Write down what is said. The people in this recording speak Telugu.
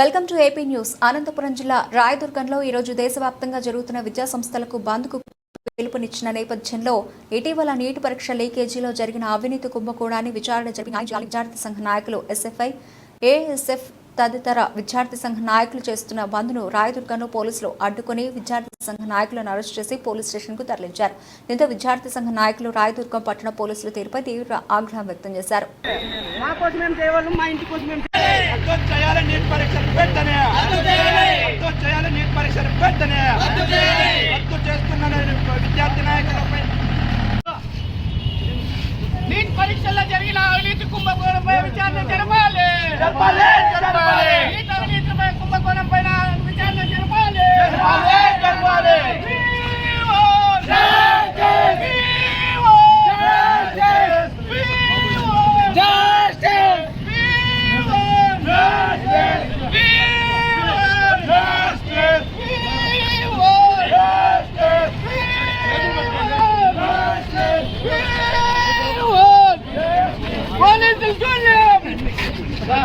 Welcome to AP news. Anantapuram జిల్లా రాయదుర్గంలో ఈరోజు దేశవ్యాప్తంగా జరుగుతున్న విద్యా సంస్థలకు బంద్కు పిలుపునిచ్చిన నేపథ్యంలో ఇటీవల నీటి పరీక్ష లీకేజీలో జరిగిన అవినీతి కుంభకోణాన్ని విచారణ జరిపిన విద్యార్థి సంఘ నాయకులు ఎస్ఎఫ్ఐ ఏఎస్ఎఫ్ తదితర విద్యార్థి సంఘ నాయకులు చేస్తున్న బంద్ను రాయదుర్గంలో పోలీసులు అడ్డుకుని విద్యార్థి సంఘ నాయకులను అరెస్ట్ చేసి పోలీస్ స్టేషన్కు తరలించారు. దీంతో విద్యార్థి సంఘ నాయకులు రాయదుర్గం పట్టణ పోలీసుల తీరుపై తీవ్ర ఆగ్రహం వ్యక్తం చేశారు. পালে